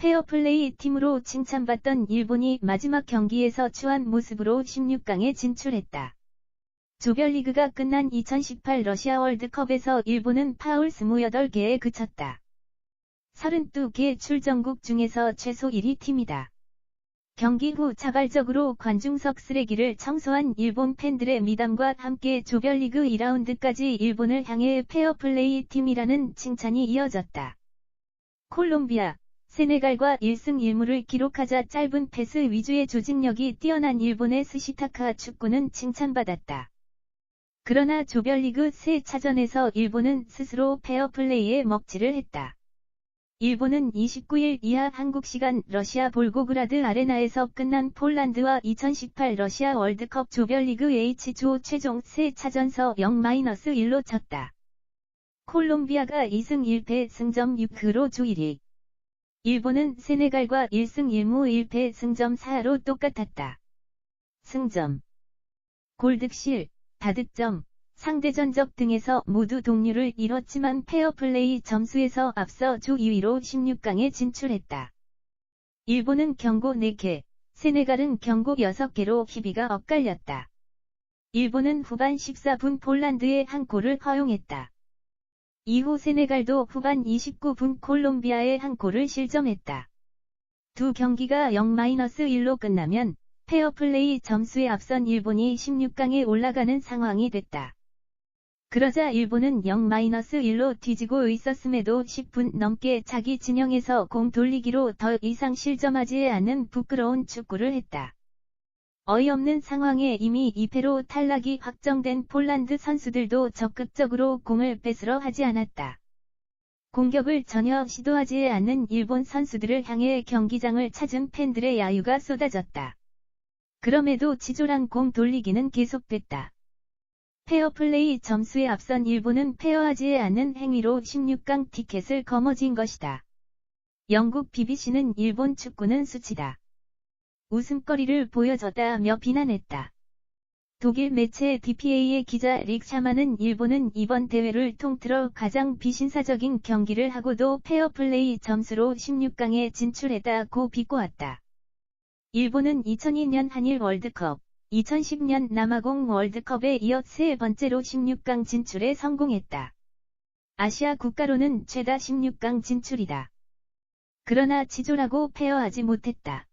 페어플레이 팀으로 칭찬받던 일본이 마지막 경기에서 추한 모습으로 16강에 진출했다. 조별리그가 끝난 2018 러시아 월드컵에서 일본은 파울 28개에 그쳤다. 32개 출전국 중에서 최소 1위 팀이다. 경기 후 자발적으로 관중석 쓰레기를 청소한 일본 팬들의 미담과 함께 조별리그 2라운드까지 일본을 향해 페어플레이 팀이라는 칭찬이 이어졌다. 콜롬비아, 세네갈과 1승 1무를 기록하자 짧은 패스 위주의 조직력이 뛰어난 일본의 스시타카 축구는 칭찬받았다. 그러나 조별리그 새 차전에서 일본은 스스로 페어플레이에 먹칠을 했다. 일본은 29일 이하 한국 시간 러시아 볼고그라드 아레나에서 끝난 폴란드와 2018 러시아 월드컵 조별리그 H조 최종 세 차전서 0-1로 졌다. 콜롬비아가 2승 1패 승점 6으로 조 1위. 일본은 세네갈과 1승 1무 1패 승점 4로 똑같았다. 승점 골득실, 다득점, 상대전적 등에서 모두 동률을 이뤘지만 페어플레이 점수에서 앞서 조 2위로 16강에 진출했다. 일본은 경고 4개, 세네갈은 경고 6개로 희비가 엇갈렸다. 일본은 후반 14분 폴란드에 한 골을 허용했다. 이후 세네갈도 후반 29분 콜롬비아에 한 골을 실점했다. 두 경기가 0-1로 끝나면 페어플레이 점수에 앞선 일본이 16강에 올라가는 상황이 됐다. 그러자 일본은 0-1로 뒤지고 있었음에도 10분 넘게 자기 진영에서 공 돌리기로 더 이상 실점하지 않는 부끄러운 축구를 했다. 어이없는 상황에 이미 2패로 탈락이 확정된 폴란드 선수들도 적극적으로 공을 뺏으러 하지 않았다. 공격을 전혀 시도하지 않는 일본 선수들을 향해 경기장을 찾은 팬들의 야유가 쏟아졌다. 그럼에도 치졸한 공 돌리기는 계속됐다. 페어플레이 점수에 앞선 일본은 페어하지 않는 행위로 16강 티켓을 거머쥔 것이다. 영국 BBC는 일본 축구는 수치다. 웃음거리를 보여줬다며 비난했다. 독일 매체 DPA의 기자 릭 샤마는 일본은 이번 대회를 통틀어 가장 비신사적인 경기를 하고도 페어플레이 점수로 16강에 진출했다고 비꼬았다. 일본은 2002년 한일 월드컵, 2010년 남아공 월드컵에 이어 세 번째로 16강 진출에 성공했다. 아시아 국가로는 최다 16강 진출이다. 그러나 치졸하고 페어하지 못했다.